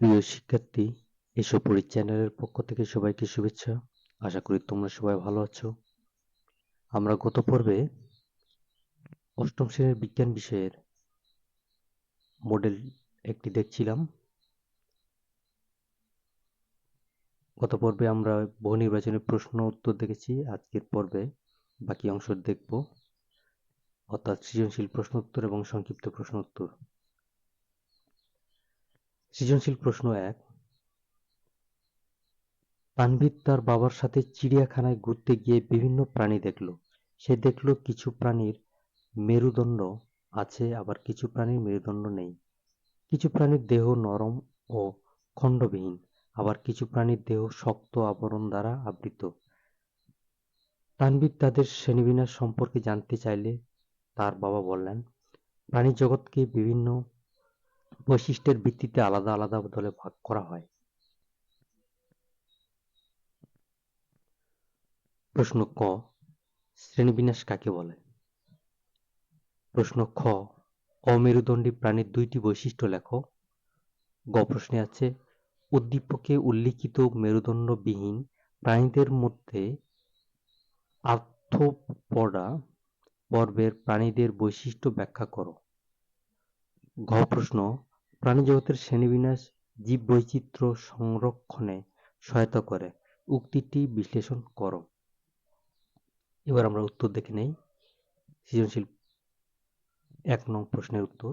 প্রিয় শিক্ষার্থী, এসো পড়ি চ্যানেলের পক্ষ থেকে সবাইকে শুভেচ্ছা। আশা করি তোমরা সবাই ভালো আছো। আমরা গত পর্বে অষ্টম শ্রেণির বিজ্ঞান বিষয়ের মডেল একটি দেখছিলাম। গত পর্বে আমরা বহু নির্বাচনের প্রশ্ন উত্তর দেখেছি। আজকের পর্বে বাকি অংশ দেখব। অর্থাৎ সৃজনশীল প্রশ্ন উত্তর এবং সংক্ষিপ্ত প্রশ্ন উত্তর। সৃজনশীল প্রশ্ন এক। তানভীর তার বাবার সাথে চিড়িয়াখানায় ঘুরতে গিয়ে বিভিন্ন প্রাণী দেখল। সে দেখল কিছু প্রাণীর মেরুদণ্ড আছে, আবার কিছু প্রাণীর মেরুদণ্ড নেই। কিছু প্রাণীর দেহ নরম ও খণ্ডবিহীন, আবার কিছু প্রাণীর দেহ শক্ত আবরণ দ্বারা আবৃত। তানভীর তাদের শ্রেণীবিন্যাস সম্পর্কে জানতে চাইলে তার বাবা বললেন, প্রাণী জগৎকে বিভিন্ন বৈশিষ্ট্যের ভিত্তিতে আলাদা আলাদা দলে ভাগ করা হয়। প্রশ্ন ক, শ্রেণীবিন্যাস কাকে বলে? প্রশ্ন খ, অমেরুদণ্ডী প্রাণীর দুইটি বৈশিষ্ট্য লেখো। গ, প্রশ্নে আছে, উদ্দীপকে উল্লিখিত মেরুদণ্ডবিহীন প্রাণীদের মধ্যে আর্থ্রোপডা পর্বের প্রাণীদের বৈশিষ্ট্য ব্যাখ্যা করো। ঘ, প্রশ্ন প্রাণীজগতের শ্রেণীবিন্যাস, জীববৈচিত্র্য সংরক্ষণে সহায়তা করে। উক্তিটি বিশ্লেষণ করো। এবার আমরা উত্তর দেখে নেই। সৃজনশীল এক নং প্রশ্নের উত্তর।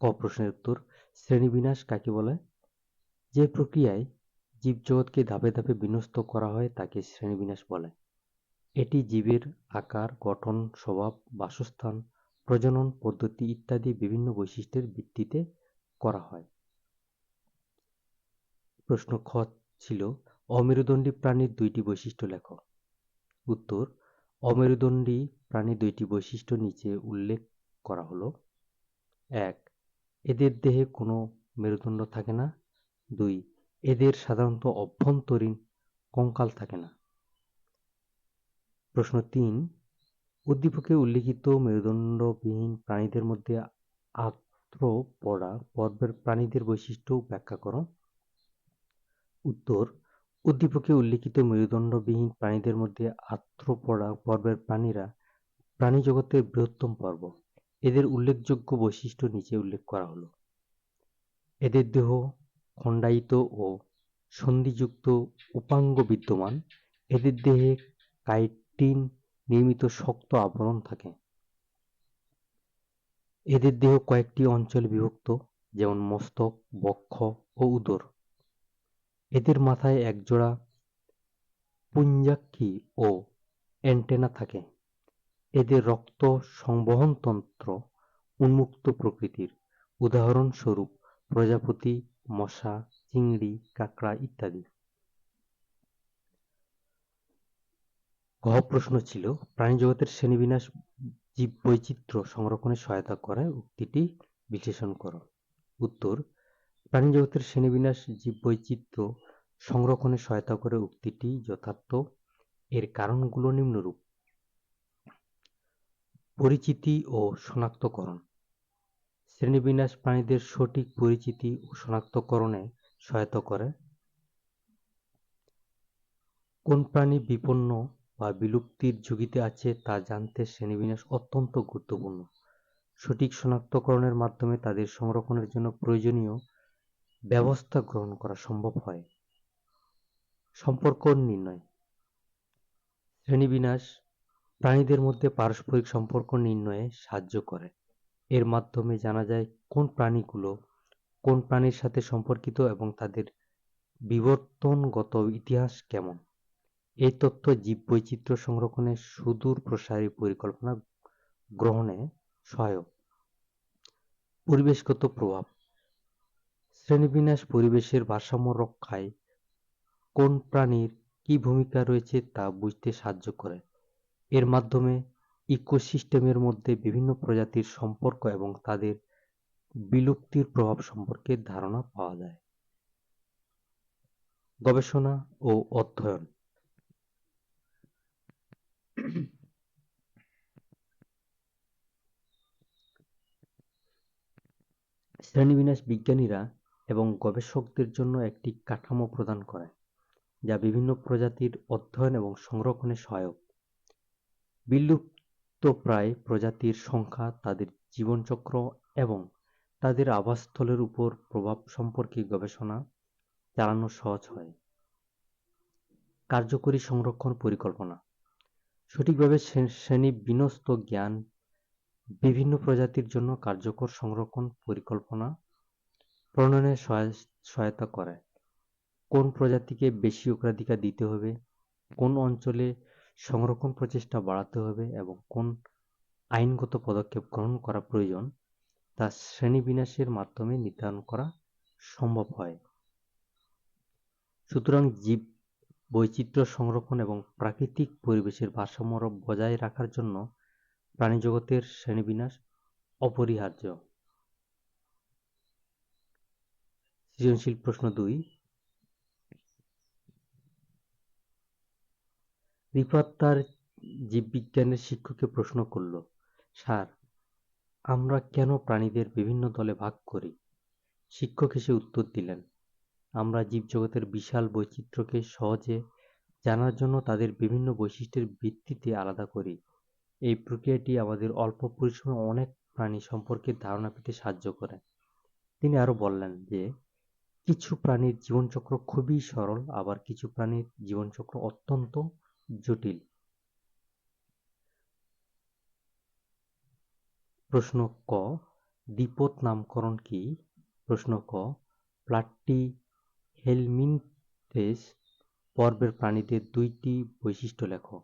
ক প্রশ্নের উত্তর। শ্রেণীবিন্যাস কাকে বলে? যে প্রক্রিয়ায় জীবজগৎকে ধাপে ধাপে বিন্যস্ত করা হয় তাকে শ্রেণীবিন্যাস বলে। এটি জীবের আকার, গঠন, স্বভাব, বাসস্থান প্রজনন পদ্ধতি ইত্যাদি বিভিন্ন বৈশিষ্ট্যের ভিত্তিতে করা হয়। প্রশ্ন খ ছিল, অমেরুদণ্ডী প্রাণীর দুইটি বৈশিষ্ট্য লেখ। উত্তর, অমেরুদণ্ডী প্রাণীর দুইটি বৈশিষ্ট্য নিচে উল্লেখ করা হলো। এক, এদের দেহে কোনো মেরুদণ্ড থাকে না। দুই, এদের সাধারণত অভ্যন্তরীণ কঙ্কাল থাকে না। প্রশ্ন তিন উদ্দীপকে উল্লিখিত মেরুদণ্ডবিহীন প্রাণীদের মধ্যে আর্থ্রোপডা পর্বের প্রাণীদের বৈশিষ্ট্য ব্যাখ্যা করো। উত্তর, উদ্দীপকে উল্লিখিত মেরুদণ্ডবিহীন প্রাণীদের মধ্যে আর্থ্রোপডা পর্বের প্রাণীরা প্রাণীজগতের বৃহত্তম পর্ব। এদের উল্লেখযোগ্য বৈশিষ্ট্য নিচে উল্লেখ করা হলো। এদের দেহ খণ্ডায়িত ও সন্ধিযুক্ত উপাঙ্গ বিদ্যমান। এদের দেহে কাইটিন নির্মিত শক্ত আবরণ থাকে। এদের দেহ কয়েকটি অঞ্চলে বিভক্ত, যেমন মস্তক, বক্ষ ও উদর। এদের মাথায় একজোড়া পুঞ্জাক্ষী ও অ্যান্টেনা থাকে। এদের রক্ত সংবহনতন্ত্র উন্মুক্ত প্রকৃতির। উদাহরণস্বরূপ প্রজাপতি, মশা, চিংড়ি, কাঁকড়া ইত্যাদি। ঘ প্রশ্ন ছিল, প্রাণীজগতের শ্রেণীবিন্যাস জীববৈচিত্র্য সংরক্ষণে সহায়তা করে উক্তিটি বিশ্লেষণ করো। উত্তর, প্রাণীজগতের শ্রেণীবিন্যাস জীববৈচিত্র্য সংরক্ষণে সহায়তা করে উক্তিটি যথার্থ, এর কারণগুলো নিম্নরূপ। পরিচিতি ও শনাক্তকরণ। শ্রেণীবিন্যাস প্রাণীদের সঠিক পরিচিতি ও শনাক্তকরণে সহায়তা করে। কোন প্রাণী বিপন্ন বা বিলুপ্তির ঝুঁকিতে আছে তা জানতে শ্রেণীবিন্যাস অত্যন্ত গুরুত্বপূর্ণ। সঠিক শনাক্তকরণের মাধ্যমে তাদের সংরক্ষণের জন্য প্রয়োজনীয় ব্যবস্থা গ্রহণ করা সম্ভব হয়। সম্পর্ক নির্ণয়। শ্রেণীবিন্যাস প্রাণীদের মধ্যে পারস্পরিক সম্পর্ক নির্ণয়ে সাহায্য করে। এর মাধ্যমে জানা যায় কোন প্রাণীগুলো কোন প্রাণীর সাথে সম্পর্কিত এবং তাদের বিবর্তনগত ইতিহাস কেমন। এই তথ্য জীববৈচিত্র্য সংরক্ষণে সুদূর প্রসারী পরিকল্পনা গ্রহণে সহায়ক। পরিবেশগত প্রভাব। শ্রেণীবিন্যাস পরিবেশের ভারসাম্য রক্ষায় কোন প্রাণীর কি ভূমিকা রয়েছে তা বুঝতে সাহায্য করে। এর মাধ্যমে ইকোসিস্টেমের মধ্যে বিভিন্ন প্রজাতির সম্পর্ক এবং তাদের বিলুপ্তির প্রভাব সম্পর্কে ধারণা পাওয়া যায়। গবেষণা ও অধ্যয়ন। শ্রেণীবিন্যাস বিজ্ঞানীরা এবং গবেষকদের জন্য একটি কাঠামো প্রদান করে যা বিভিন্ন প্রজাতির অধ্যয়ন এবং সংরক্ষণে সহায়ক। বিলুপ্তপ্রায় প্রজাতির সংখ্যা তাদের জীবনচক্র এবং তাদের আবাসস্থলের উপর প্রভাব সম্পর্কে গবেষণা চালানো সহজ হয়। কার্যকরী সংরক্ষণ পরিকল্পনা সঠিকভাবে শ্রেণি বিন্যস্ত জ্ঞান বিভিন্ন প্রজাতির জন্য কার্যকর সংরক্ষণ পরিকল্পনা প্রণয়নে সহায়তা করে। কোন প্রজাতিকে বেশি অগ্রাধিকার দিতে হবে? কোন অঞ্চলে সংরক্ষণ প্রচেষ্টা বাড়াতে হবে? এবং কোন আইনগত পদক্ষেপ গ্রহণ করা প্রয়োজন? তা শ্রেণীবিন্যাসের মাধ্যমে নির্ধারণ করা সম্ভব হয়। সুতরাং জীব বৈচিত্র্য সংরক্ষণ এবং প্রাকৃতিক পরিবেশের ভারসাম্য বজায় রাখার জন্য প্রাণীজগতের শ্রেণীবিন্যাস অপরিহার্য। সৃজনশীল প্রশ্ন দুই। রিফাত তার জীববিজ্ঞানের শিক্ষককে প্রশ্ন করল, স্যার, আমরা কেন প্রাণীদের বিভিন্ন দলে ভাগ করি? শিক্ষক এসে উত্তর দিলেন আমরা জীবজগতের বিশাল বৈচিত্র্যকে সহজে জানার জন্য তাদের বিভিন্ন বৈশিষ্ট্যের ভিত্তিতে আলাদা করি। এই প্রক্রিয়াটি আমাদের অল্প পরিশ্রমে অনেক প্রাণী সম্পর্কে ধারণা পেতে সাহায্য করে। তিনি আরও বললেন যে, কিছু প্রাণীর জীবনচক্র খুবই সরল, আবার কিছু প্রাণীর জীবনচক্র অত্যন্ত জটিল। প্রশ্ন ক দ্বিপদ নামকরণ কি? প্রশ্ন ক, প্লাটটি হেলমিনথেস পর্বের প্রাণীদের দুইটি বৈশিষ্ট্য লেখ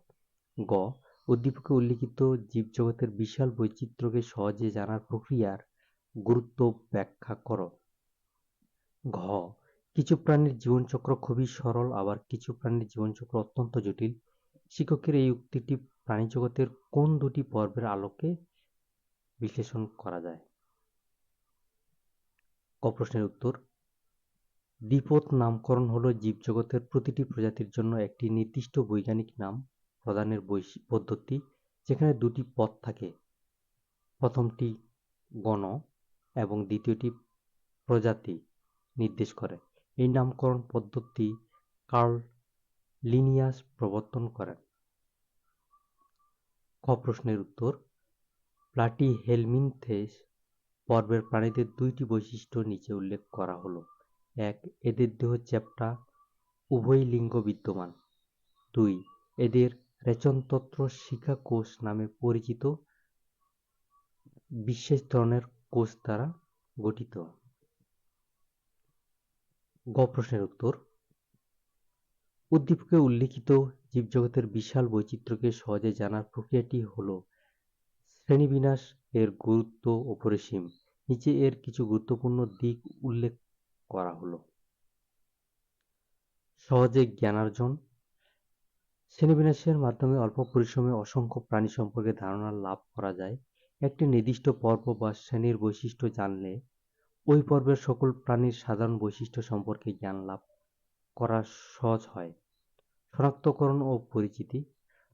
গ, উদ্দীপকে উল্লিখিত জীবজগতের বিশাল বৈচিত্র্যকে সহজে জানার প্রক্রিয়ার গুরুত্ব ব্যাখ্যা কর। ঘ, কিছু প্রাণীর জীবনচক্র খুবই সরল, আবার কিছু প্রাণীর জীবনচক্র অত্যন্ত জটিল। শিক্ষকের এই উক্তিটি প্রাণীজগতের কোন দুটি পর্বের আলোকে বিশ্লেষণ করা যায়? ক প্রশ্নের উত্তর দ্বিপদ নামকরণ হল জীবজগতের প্রতিটি প্রজাতির জন্য একটি নির্দিষ্ট বৈজ্ঞানিক নাম প্রদানের পদ্ধতি যেখানে দুটি পদ থাকে। প্রথমটি গণ এবং দ্বিতীয়টি প্রজাতি নির্দেশ করে। এই নামকরণ পদ্ধতি কার্ল লিনিয়াস প্রবর্তন করেন। ক প্রশ্নের উত্তর, প্লাটিহেলমিনথেস পর্বের প্রাণীদের দুইটি বৈশিষ্ট্য নিচে উল্লেখ করা হলো। এক, এদের দেহ চ্যাপ্টা উভয় লিঙ্গ বিদ্যমান। দুই, এদের রেচনতন্ত্র শিখা কোষ নামে পরিচিত বিশেষ ধরনের কোষ দ্বারা গঠিত। গ প্রশ্নের উত্তর। উদ্দীপকে উল্লিখিত জীবজগতের বিশাল বৈচিত্র্যকে সহজে জানার প্রক্রিয়াটি হল শ্রেণীবিন্যাস, এর গুরুত্ব অপরিসীম নিচে এর কিছু গুরুত্বপূর্ণ দিক উল্লেখ করা হলো। সহজে জ্ঞানার্জন, শ্রেণীবিন্যাসের মাধ্যমে অল্প পরিশ্রমে অসংখ্য প্রাণী সম্পর্কে ধারণা লাভ করা যায়। একটি নির্দিষ্ট পর্ব বা শ্রেণির বৈশিষ্ট্য জানলে ওই পর্বের সকল প্রাণীর সাধারণ বৈশিষ্ট্য সম্পর্কে জ্ঞান লাভ করা সহজ হয়। শনাক্তকরণ ও পরিচিতি,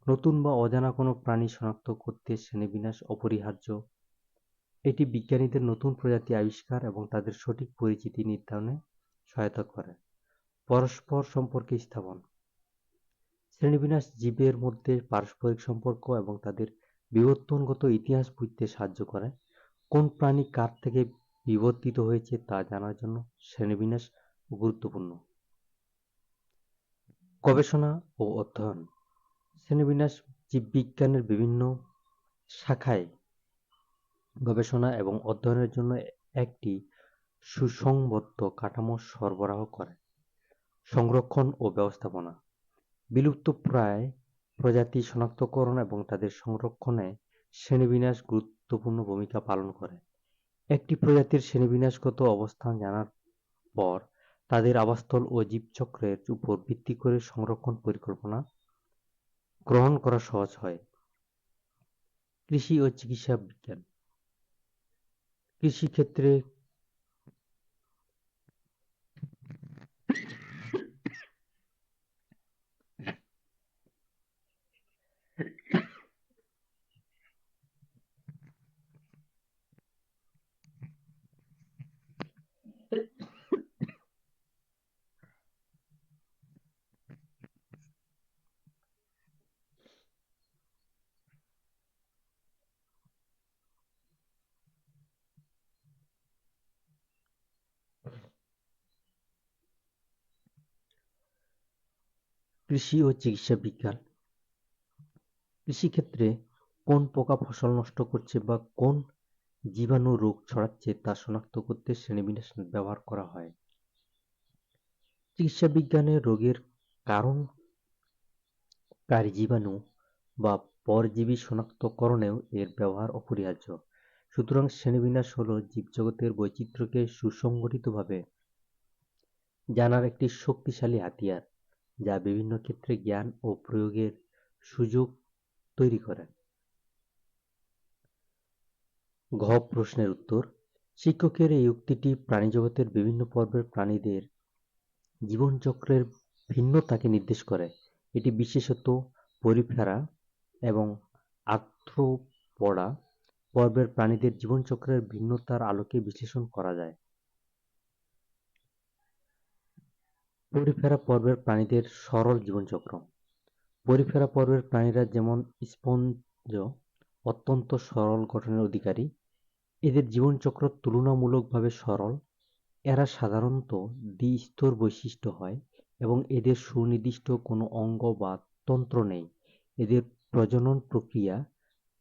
নতুন বা অজানা কোনো প্রাণী শনাক্ত করতে শ্রেণীবিন্যাস অপরিহার্য এটি বিজ্ঞানীদের নতুন প্রজাতি আবিষ্কার এবং তাদের সঠিক পরিচিতি নির্ধারণে সহায়তা করে। পরস্পর সম্পর্কে স্থাপন। শ্রেণীবিন্যাস জীবের মধ্যে পারস্পরিক সম্পর্ক এবং তাদের বিবর্তনগত ইতিহাস বুঝতে সাহায্য করে। কোন প্রাণী কার থেকে বিবর্তিত হয়েছে তা জানার জন্য শ্রেণীবিন্যাস গুরুত্বপূর্ণ। গবেষণা ও অধ্যয়ন। শ্রেণীবিন্যাস জীববিজ্ঞানের বিভিন্ন শাখায় গবেষণা এবং অধ্যয়নের জন্য একটি সুসংবদ্ধ কাঠামো সরবরাহ করে। সংরক্ষণ ও ব্যবস্থাপনা। বিলুপ্তপ্রায় প্রজাতি শনাক্তকরণ এবং তাদের সংরক্ষণে শ্রেণীবিন্যাস গুরুত্বপূর্ণ ভূমিকা পালন করে। একটি প্রজাতির শ্রেণীবিন্যাসগত অবস্থান জানার পর তাদের আবাসস্থল ও জীবচক্রের উপর ভিত্তি করে সংরক্ষণ পরিকল্পনা গ্রহণ করা সহজ হয়। কৃষি ও চিকিৎসা বিজ্ঞান। কৃষিক্ষেত্রে কৃষি ও চিকিৎসা বিজ্ঞান। কৃষিক্ষেত্রে কোন পোকা ফসল নষ্ট করছে বা কোন জীবাণু রোগ ছড়াচ্ছে তা শনাক্ত করতে শ্রেণীবিন্যাস ব্যবহার করা হয়। চিকিৎসা বিজ্ঞানে রোগের কারণকারী জীবাণু বা পরজীবী শনাক্তকরণেও এর ব্যবহার অপরিহার্য। সুতরাং শ্রেণীবিন্যাস হল জীবজগতের বৈচিত্র্যকে সুসংগঠিতভাবে জানার একটি শক্তিশালী হাতিয়ার। যা বিভিন্ন ক্ষেত্রে জ্ঞান ও প্রয়োগের সুযোগ তৈরি করে। ঘ প্রশ্নের উত্তর, শিক্ষকের এই উক্তিটি প্রাণীজগতের বিভিন্ন পর্বের প্রাণীদের জীবনচক্রের ভিন্নতাকে নির্দেশ করে। এটি বিশেষত পরিফেরা এবং আর্থ্রোপোডা পর্বের প্রাণীদের জীবনচক্রের ভিন্নতার আলোকে বিশ্লেষণ করা যায়। পরিফেরা পর্বের প্রাণীদের সরল জীবনচক্র। পরিফেরা পর্বের প্রাণীরা যেমন স্পঞ্জ, অত্যন্ত সরল গঠনের অধিকারী, এদের জীবনচক্র তুলনামূলকভাবে সরল। এরা সাধারণত দ্বি-স্তর বৈশিষ্ট্য হয় এবং এদের সুনির্দিষ্ট কোনো অঙ্গ বা তন্ত্র নেই। এদের প্রজনন প্রক্রিয়া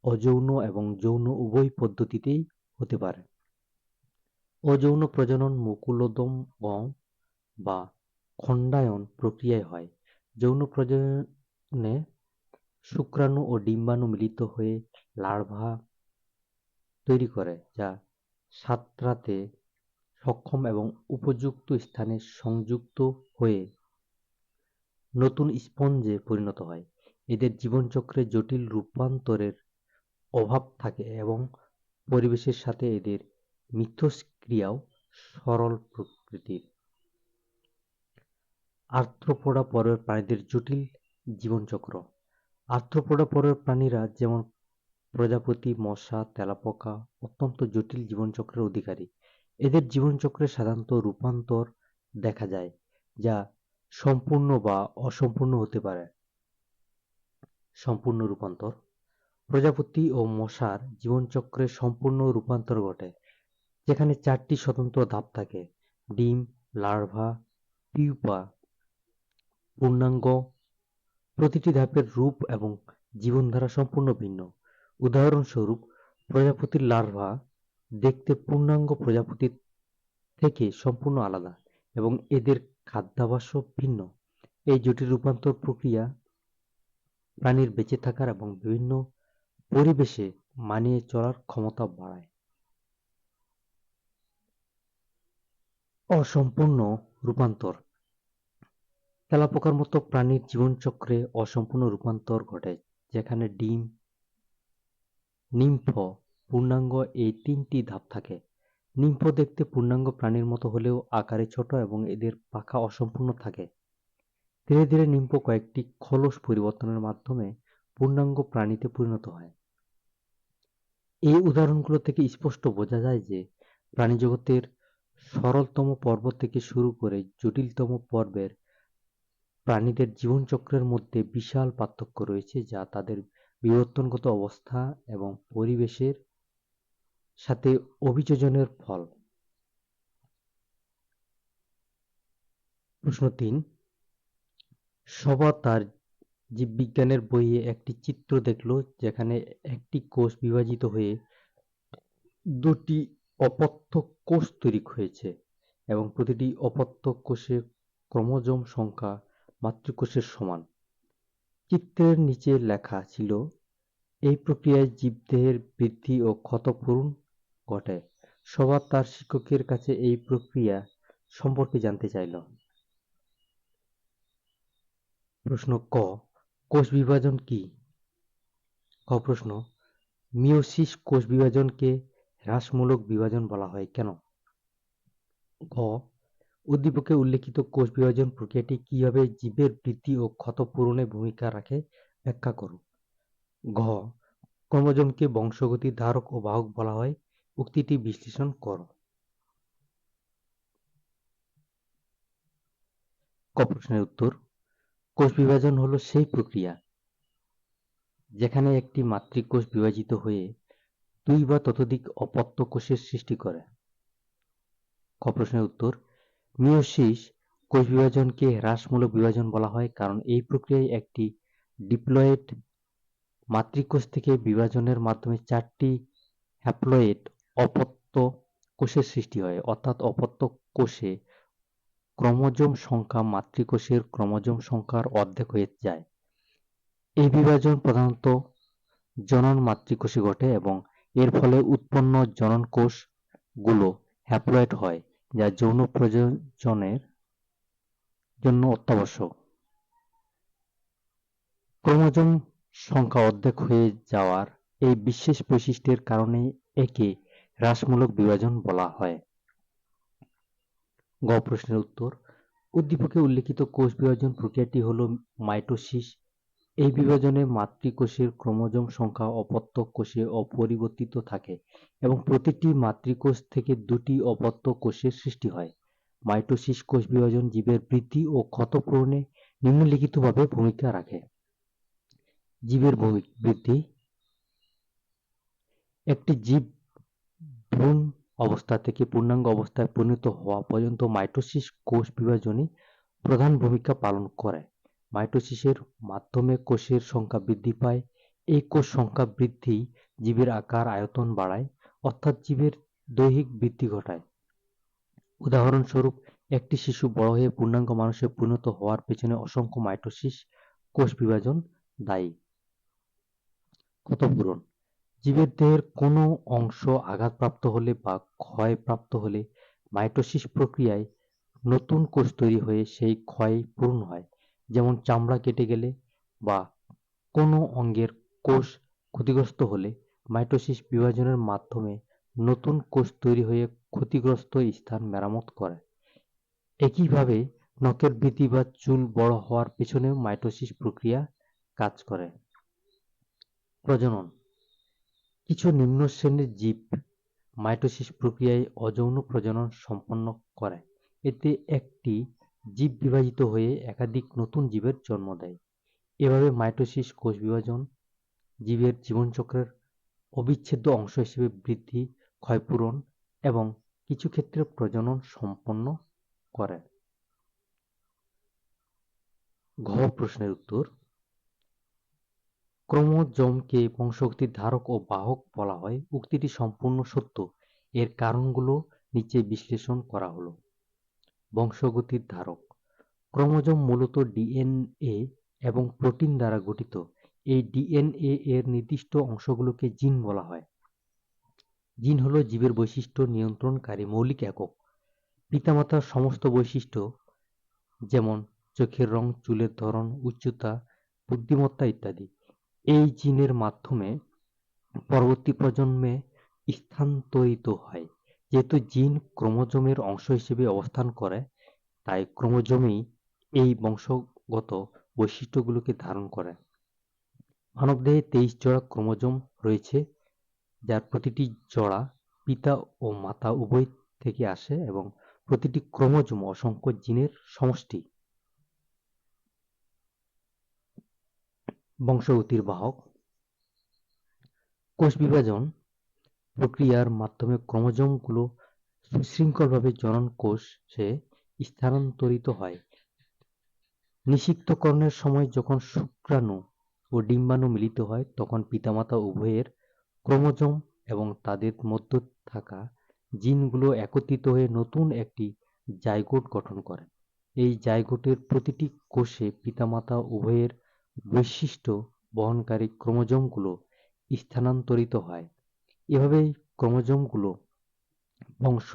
অযৌন এবং যৌন উভয় পদ্ধতিতেই হতে পারে। অযৌন প্রজনন মুকুলোদগম বা খণ্ডায়ন প্রক্রিয়ায় হয়। যৌন প্রজননে শুক্রাণু ও ডিম্বাণু মিলিত হয়ে লার্ভা তৈরি করে, যা সাঁতরাতে সক্ষম এবং উপযুক্ত স্থানে সংযুক্ত হয়ে নতুন স্পঞ্জে পরিণত হয়। এদের জীবনচক্রে জটিল রূপান্তরের অভাব থাকে এবং পরিবেশের সাথে এদের মিথস্ক্রিয়াও সরল প্রকৃতির। আর্থ্রোপোডা পর্বের প্রাণীদের জটিল জীবনচক্র। আর্থ্রোপোডা পর্বের প্রাণীরা যেমন প্রজাপতি, মশা, তেলাপোকা অত্যন্ত জটিল জীবনচক্রের অধিকারী। এদের জীবনচক্রে সাধারণত রূপান্তর দেখা যায়, যা সম্পূর্ণ বা অসম্পূর্ণ হতে পারে। সম্পূর্ণ রূপান্তর। প্রজাপতি ও মশার জীবনচক্রে সম্পূর্ণ রূপান্তর ঘটে, যেখানে চারটি স্বতন্ত্র ধাপ থাকে। ডিম, লার্ভা, পিউপা পূর্ণাঙ্গ। প্রতিটি ধাপের রূপ এবং জীবনধারা সম্পূর্ণ ভিন্ন। উদাহরণস্বরূপ, প্রজাপতির লার্ভা দেখতে পূর্ণাঙ্গ প্রজাপতির থেকে সম্পূর্ণ আলাদা এবং এদের খাদ্যাভ্যাসও ভিন্ন। এই জটিল রূপান্তর প্রক্রিয়া প্রাণীর বেঁচে থাকার এবং বিভিন্ন পরিবেশে মানিয়ে চলার ক্ষমতা বাড়ায়। অসম্পূর্ণ রূপান্তর তেলাপোকার মতো প্রাণীর জীবনচক্রে অসম্পূর্ণ রূপান্তর ঘটে, যেখানে ডিম, নিম্ফ, পূর্ণাঙ্গ এই তিনটি ধাপ থাকে। নিম্ফ দেখতে পূর্ণাঙ্গ প্রাণীর মতো হলেও আকারে ছোট এবং এদের পাখা অসম্পূর্ণ থাকে। ধীরে ধীরে নিম্ফ কয়েকটি খোলস পরিবর্তনের মাধ্যমে পূর্ণাঙ্গ প্রাণীতে পরিণত হয়। এই উদাহরণগুলো থেকে স্পষ্ট বোঝা যায় যে প্রাণীজগতের সরলতম পর্ব থেকে শুরু করে জটিলতম পর্বের প্রাণীদের জীবনচক্রের মধ্যে বিশাল পার্থক্য রয়েছে যা তাদের বিবর্তনগত অবস্থা এবং পরিবেশের সাথে অভিযোজনের ফল। প্রশ্ন তিন সবা তার জীববিজ্ঞানের বইয়ে একটি চিত্র দেখল যেখানে একটি কোষ বিভাজিত হয়ে দুটি অপত্য কোষ তৈরি হয়েছে এবং প্রতিটি অপত্য কোষে ক্রোমোজোম সংখ্যা মাতৃকোষের সমান। চিত্রের নিচে লেখা ছিল, এই প্রক্রিয়ায় জীবদেহের বৃদ্ধি ও ক্ষতপূরণ ঘটে। সবার তার শিক্ষকের কাছে এই প্রক্রিয়া সম্পর্কে জানতে চাইল। প্রশ্ন ক, কোষ বিভাজন কি? ক প্রশ্ন মিওসিস কোষ বিভাজনকে হ্রাসমূলক বিভাজন বলা হয় কেন? গ উদ্দীপকে উল্লেখিত কোষ বিভাজন প্রক্রিয়াটি কীভাবে জীবের বৃদ্ধি ও ক্ষতপূরণে ভূমিকা রাখে, ব্যাখ্যা করুন। ঘ, ক্রোমোজোমকে বংশগতির ধারক ও বাহক বলা হয়। উক্তিটি বিশ্লেষণ করো। ক প্রশ্নের উত্তর, কোষ বিভাজন হলো সেই প্রক্রিয়া যেখানে একটি মাতৃকোষ বিভাজিত হয়ে দুই বা ততোধিক অপত্য কোষের সৃষ্টি করে। খ প্রশ্নের উত্তর মিওসিস কোষ বিভাজনকে হ্রাসমূলক বিভাজন বলা হয় কারণ এই প্রক্রিয়ায় একটি ডিপ্লয়েড মাতৃকোষ থেকে বিভাজনের মাধ্যমে চারটি হ্যাপ্লয়েড অপত্য কোষের সৃষ্টি হয়। অর্থাৎ অপত্য কোষে ক্রোমোজোম সংখ্যা মাতৃকোষের ক্রোমোজোম সংখ্যার অর্ধেক হয়ে যায়। এই বিভাজন প্রধানত জনন মাতৃকোষে ঘটে এবং এর ফলে উৎপন্ন জনন কোষগুলো হ্যাপ্লয়েড হয়। যা যৌন প্রজননের জন্য অত্যাবশ্যক। ক্রোমোজোম সংখ্যা অর্ধেক হয়ে যাওয়ার এই বিশেষ বৈশিষ্ট্যের কারণে একে হ্রাসমূলক বিভাজন বলা হয়। গ প্রশ্নের উত্তর। উদ্দীপকে উল্লেখিত কোষ বিভাজন প্রক্রিয়াটি হল মাইটোসিস এই বিভাজনে মাতৃকোষের ক্রোমোজোম সংখ্যা অপত্য কোষে অপরিবর্তিত থাকে এবং প্রতিটি মাতৃকোষ থেকে দুটি অপত্য কোষের সৃষ্টি হয়। মাইটোসিস কোষ বিভাজন জীবের বৃদ্ধি ও ক্ষতপূরণে নিম্নলিখিতভাবে ভূমিকা রাখে। জীবের বৃদ্ধি। একটি জীব ভ্রূণ অবস্থা থেকে পূর্ণাঙ্গ অবস্থায় পরিণত হওয়া পর্যন্ত মাইটোসিস কোষ বিভাজনই প্রধান ভূমিকা পালন করে। মাইটোসিসের মাধ্যমে কোষের সংখ্যা বৃদ্ধি পায়। এই কোষ সংখ্যা বৃদ্ধি জীবের আকার, আয়তন বাড়ায়, অর্থাৎ জীবের দৈহিক বৃদ্ধি ঘটায়। উদাহরণস্বরূপ, একটি শিশু বড় হয়ে পূর্ণাঙ্গ মানুষে পরিণত হওয়ার পেছনে অসংখ্য মাইটোসিস কোষ বিভাজন দায়ী। ক্ষতপূরণ জীবের দেহের কোনো অংশ আঘাতপ্রাপ্ত হলে বা ক্ষয়প্রাপ্ত হলে মাইটোসিস প্রক্রিয়ায় নতুন কোষ তৈরি হয়ে সেই ক্ষয় পূরণ হয়। যেমন চামড়া কেটে গেলে বা কোনো অঙ্গের কোষ ক্ষতিগ্রস্ত হলে মাইটোসিস বিভাজনের মাধ্যমে নতুন কোষ তৈরি হয়ে ক্ষতিগ্রস্ত স্থান মেরামত করে। একইভাবে নখের বৃদ্ধি বা চুল বড় হওয়ার পেছনেও মাইটোসিস প্রক্রিয়া কাজ করে। প্রজনন। কিছু নিম্ন শ্রেণির জীব মাইটোসিস প্রক্রিয়ায় অযৌন প্রজনন সম্পন্ন করে। এতে একটি জীব বিভাজিত হয়ে একাধিক নতুন জীবের জন্ম দেয়। এভাবে মাইটোসিস, কোষ বিভাজন, জীবের জীবনচক্রের অবিচ্ছেদ্য অংশ হিসেবে বৃদ্ধি, ক্ষয়পূরণ এবং কিছু ক্ষেত্রে প্রজনন সম্পন্ন করে। ঘ প্রশ্নের উত্তর। ক্রোমোজোমকে বংশগতির ধারক ও বাহক বলা হয়। উক্তিটি সম্পূর্ণ সত্য। এর কারণগুলো নিচে বিশ্লেষণ করা হলো। বংশগতির ধারক। ক্রোমোজোম মূলত ডিএনএ এবং প্রোটিন দ্বারা গঠিত। এই ডিএনএ এর নির্দিষ্ট অংশগুলোকে জিন বলা হয়। জিন হলো জীবের বৈশিষ্ট্য নিয়ন্ত্রণকারী মৌলিক একক। পিতামাতার সমস্ত বৈশিষ্ট্য যেমন চোখের রং, চুলের ধরন, উচ্চতা, বুদ্ধিমত্তা ইত্যাদি এই জিনের মাধ্যমে পরবর্তী প্রজন্মে স্থানান্তরিত হয়। যেহেতু জিন ক্রোমোজোমের অংশ হিসেবে অবস্থান করে, তাই ক্রোমোজোমই এই বংশগত বৈশিষ্ট্যগুলোকে ধারণ করে। মানবদেহে তেইশ জোড়া ক্রোমোজোম রয়েছে, যার প্রতিটি জোড়া পিতা ও মাতা উভয় থেকে আসে এবং প্রতিটি ক্রোমোজোম অসংখ্য জিনের সমষ্টি। বংশগতির বাহক। কোষ বিভাজন প্রক্রিয়ার মাধ্যমে ক্রোমোজোমগুলো সুশৃঙ্খলভাবে জনন কোষে স্থানান্তরিত হয়। নিষিক্তকরণের সময় যখন শুক্রাণু ও ডিম্বাণু মিলিত হয়, তখন পিতামাতা উভয়ের ক্রোমোজোম এবং তাদের মধ্যে থাকা জিনগুলো একত্রিত হয়ে নতুন একটি জাইগোট গঠন করে। এই জাইগোটের প্রতিটি কোষে পিতামাতা উভয়ের বৈশিষ্ট্য বহনকারী ক্রোমোজোমগুলো স্থানান্তরিত হয়। এভাবেই ক্রোমোজোমগুলো বংশ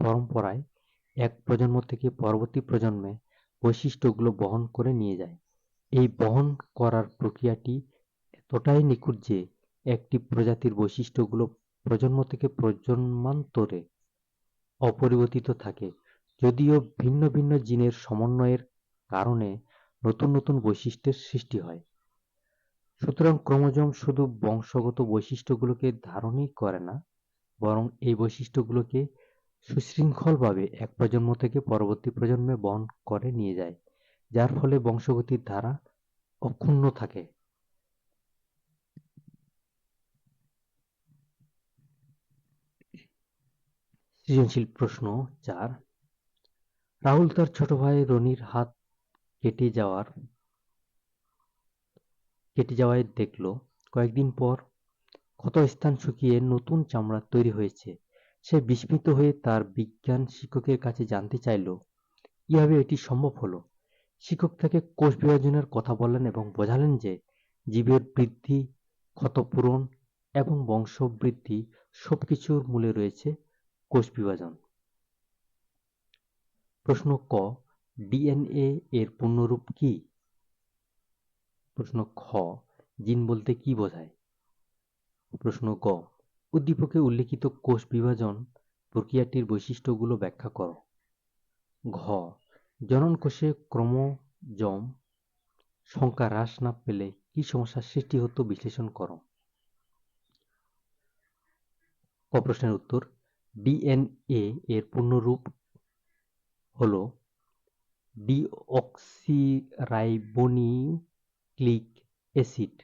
পরম্পরায় এক প্রজন্ম থেকে পরবর্তী প্রজন্মে বৈশিষ্ট্যগুলো বহন করে নিয়ে যায়। এই বহন করার প্রক্রিয়াটি এতটাই নিখুঁত যে একটি প্রজাতির বৈশিষ্ট্যগুলো প্রজন্ম থেকে প্রজন্মান্তরে অপরিবর্তিত থাকে, যদিও ভিন্ন ভিন্ন জিনের সমন্বয়ের কারণে নতুন নতুন বৈশিষ্ট্যের সৃষ্টি হয়। সুতরাং ক্রোমোজোম শুধু বংশগত বৈশিষ্ট্যগুলোকে ধারণই করে না, বরং এই বৈশিষ্ট্যগুলোকে সুশৃঙ্খলভাবে এক প্রজন্ম থেকে পরবর্তী প্রজন্মে বহন করে নিয়ে যায়, যার ফলে বংশগতির ধারা অক্ষুণ্ণ থাকে। সৃজনশীল প্রশ্ন চার। রাহুল তার ছোট ভাই রনির হাত কেটে যাওয়ার কেটে যাওয়ায় দেখল কয়েকদিন পর ক্ষত স্থান শুকিয়ে নতুন চামড়া তৈরি হয়েছে। সে বিস্মিত হয়ে তার বিজ্ঞান শিক্ষকের কাছে জানতে চাইল, কীভাবে এটি সম্ভব হলো? শিক্ষক তাকে কোষ বিভাজনের কথা বললেন এবং বোঝালেন যে জীবের বৃদ্ধি ক্ষতপূরণ এবং বংশবৃদ্ধি সবকিছুর মূলে রয়েছে কোষ বিভাজন। প্রশ্ন ক, ডিএনএ এর পূর্ণরূপ কি? প্রশ্ন খ, জিন বলতে কি বোঝায়? প্রশ্ন গ, উদ্দীপকে উল্লেখিত কোষ বিভাজন প্রক্রিয়াটির বৈশিষ্ট্যগুলো ব্যাখ্যা করো। ঘ, জনন কোষে ক্রোমোজোম সংখ্যা হ্রাস না পেলে কি সমস্যার সৃষ্টি হতো বিশ্লেষণ করো। ক প্রশ্নের উত্তর, ডিএনএ এর পূর্ণরূপ হল ডিঅক্সিরাইবোনিউক্লিক অ্যাসিড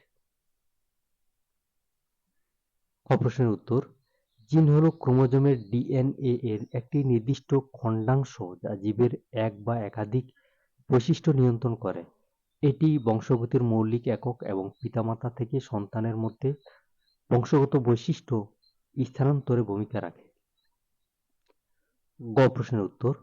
প্রশ্নের উত্তর, জিন হল ক্রোমোজোমের ডিএনএ এর একটি নির্দিষ্ট খণ্ডাংশ যা জীবের এক বা একাধিক বৈশিষ্ট্য নিয়ন্ত্রণ করে। এটি বংশগতির মৌলিক একক এবং পিতামাতা থেকে সন্তানের মধ্যে বংশগত বৈশিষ্ট্য স্থানান্তরে ভূমিকা রাখে। গ প্রশ্নের উত্তর,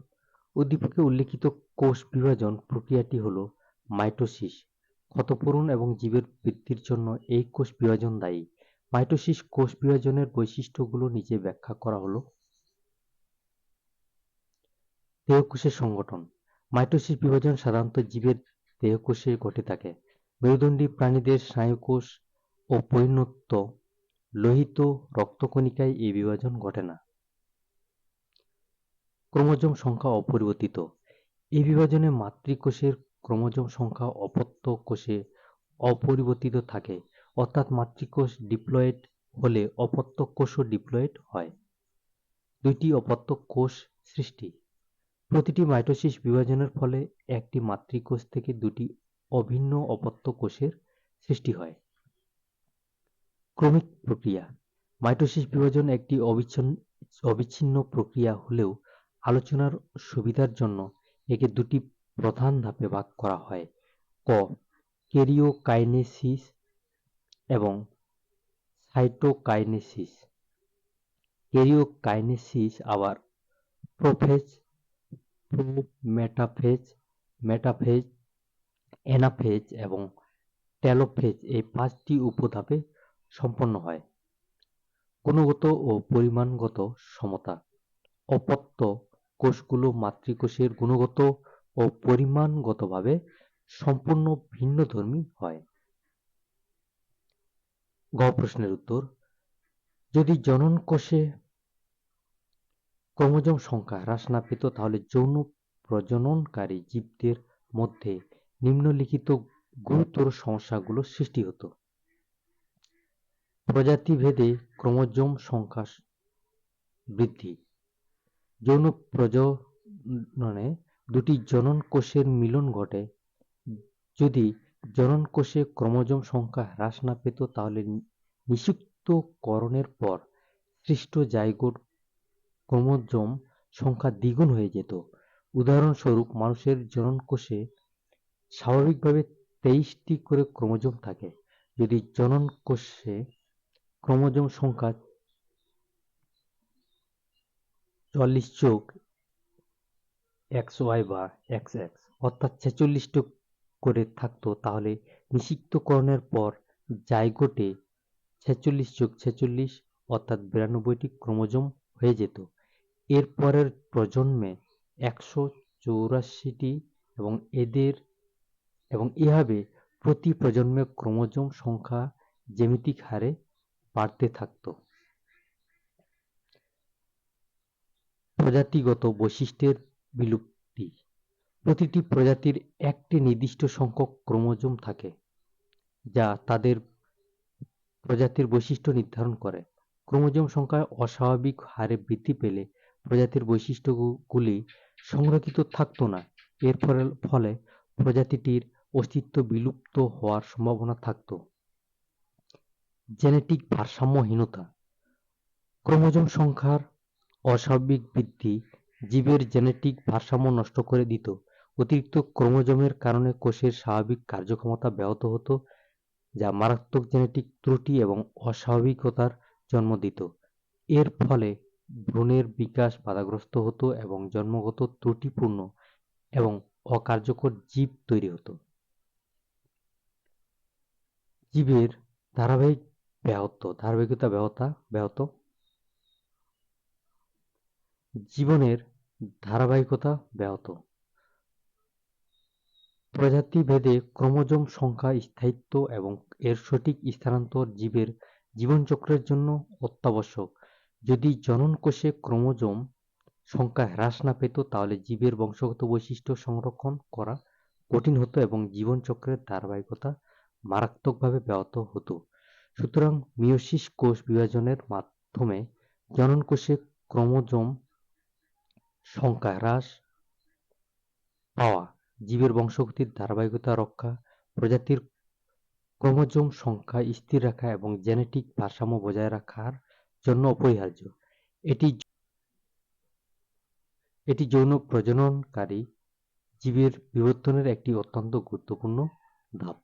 উদ্দীপকে উল্লেখিত কোষ বিভাজন প্রক্রিয়াটি হল মাইটোসিস। ক্ষতপূরণ এবং জীবের বৃদ্ধির জন্য এই কোষ বিভাজন দায়ী। মাইটোসিস কোষ বিভাজনের বৈশিষ্ট্যগুলো নিচে ব্যাখ্যা করা হলো। দেহকোষের সংগঠন। মাইটোসিস বিভাজন সাধারণত জীবের দেহকোষে ঘটে থাকে। মেরুদণ্ডী প্রাণীদের স্নায়ুকোষ ও পরিণত লোহিত রক্তকণিকায় এই বিভাজন ঘটে না। ক্রোমোজোম সংখ্যা অপরিবর্তিত। এই বিভাজনে মাতৃকোষের ক্রোমোজোম সংখ্যা অপত্য কোষে অপরিবর্তিত থাকে, অর্থাৎ মাতৃকোষ ডিপ্লয়েড হলে অপত্য কোষও ডিপ্লয়েড হয়। দুইটি অপত্য কোষ সৃষ্টি। প্রতিটি মাইটোসিস বিভাজনের ফলে একটি মাতৃকোষ থেকে দুটি অভিন্ন অপত্য কোষের সৃষ্টি হয়। ক্রমিক প্রক্রিয়া। মাইটোসিস বিভাজন একটি অবিচ্ছিন্ন প্রক্রিয়া হলেও আলোচনার সুবিধার জন্য একে দুটি প্রধান ধাপে ভাগ করা হয়। ক, কেরিওকাইনেসিস এবং সাইটোকাইনেসিস। কেরিওকাইনেসিস আবার প্রোফেজ, প্রোমেটাফেজ, মেটাফেজ, অ্যানাফেজ এবং টেলোফেজ এই পাঁচটি উপধাপে সম্পন্ন হয়। গুণগত ও পরিমাণগত সমতা। অপত্য কোষগুলো মাতৃকোষের গুণগত ও পরিমাণগতভাবে সম্পূর্ণ ভিন্নধর্মী হয়। গ প্রশ্নের উত্তর, যদি জনন কোষে ক্রোমোজোম সংখ্যা হ্রাস না পেত, তাহলে যৌন প্রজননকারী জীবদের মধ্যে নিম্নলিখিত গুরুতর সমস্যাগুলো সৃষ্টি হতো। প্রজাতিভেদে ক্রোমোজোম সংখ্যা বৃদ্ধি। যৌন প্রজননে দুটি জনন কোষের মিলন ঘটে। যদি জনন কোষে ক্রোমোজোম সংখ্যা হ্রাস না পেত, তাহলে নিষিক্তকরণের পর সৃষ্ট জাইগোট ক্রোমোজোম সংখ্যা দ্বিগুণ হয়ে যেত। উদাহরণস্বরূপ, মানুষের জনন কোষে স্বাভাবিকভাবে তেইশটি করে ক্রোমোজোম থাকে। যদি জনন কোষে ক্রোমোজোম সংখ্যা চল্লিশ যোগ এক্স ওয়াই বা এক্স এক্স অর্থাৎ ছেচল্লিশটি করে থাকতো, তাহলে নিষিক্তকরণের পর জাইগোটে ছেচল্লিশ যোগ ছেচল্লিশ অর্থাৎ বিরানব্বইটি ক্রোমোজোম হয়ে যেত। এর পরের প্রজন্মে একশো চৌরাশিটি এবং এদের, এবং এভাবে প্রতি প্রজন্মে ক্রোমোজোম সংখ্যা জ্যামিতিক হারে বাড়তে থাকত। প্রজাতিগত বৈশিষ্ট্যের বিলুপ্তি। প্রতিটি প্রজাতির একটি নির্দিষ্ট সংখ্যক ক্রোমোজোম থাকে, যা তাদের প্রজাতির বৈশিষ্ট্য নির্ধারণ করে। ক্রোমোজোম সংখ্যা অস্বাভাবিক হারে বৃদ্ধি পেলে প্রজাতির বৈশিষ্ট্যগুলি সংরক্ষিত থাকতো না। এর ফলে প্রজাতিটির অস্তিত্ব বিলুপ্ত হওয়ার সম্ভাবনা থাকত। জেনেটিক ভারসাম্যহীনতা। ক্রোমোজোম সংখ্যার অস্বাভাবিক বৃদ্ধি জীবের জেনেটিক ভারসাম্য নষ্ট করে দিত। অতিরিক্ত ক্রোমোজোমের কারণে কোষের স্বাভাবিক কার্যক্ষমতা ব্যাহত হতো, যা মারাত্মক জেনেটিক ত্রুটি এবং অস্বাভাবিকতার জন্ম দিত। এর ফলে ভ্রূণের বিকাশ বাধাগ্রস্ত হতো এবং জন্মগত ত্রুটিপূর্ণ এবং অকার্যকর জীব তৈরি হতো। জীবের ধারাবাহিক ব্যাহত ধারাবাহিকতা ব্যাহতা ব্যাহত জীবনের ধারাবাহিকতা ব্যাহত। প্রজাতিভেদে ক্রোমোজোম সংখ্যা, স্থায়িত্ব এবং এর সঠিক স্থানান্তর জীবের জীবনচক্রের জন্য অত্যাবশ্যক। যদি জনন কোষে ক্রোমোজোম সংখ্যা হ্রাস না পেত, তাহলে জীবের বংশগত বৈশিষ্ট্য সংরক্ষণ করা কঠিন হতো এবং জীবনচক্রের ধারাবাহিকতা মারাত্মকভাবে ব্যাহত হতো। সুতরাং মিওসিস কোষ বিভাজনের মাধ্যমে জনন কোষে ক্রোমোজোম সংখ্যা হ্রাস পাওয়া, জীবের বংশগতির ধারাবাহিকতা রক্ষা, প্রজাতির ক্রোমোজোম সংখ্যা স্থির রাখা এবং জেনেটিক ভারসাম্য বজায় রাখার জন্য অপরিহার্য। এটি এটি যৌন প্রজননকারী জীবের বিবর্তনের একটি অত্যন্ত গুরুত্বপূর্ণ ধাপ।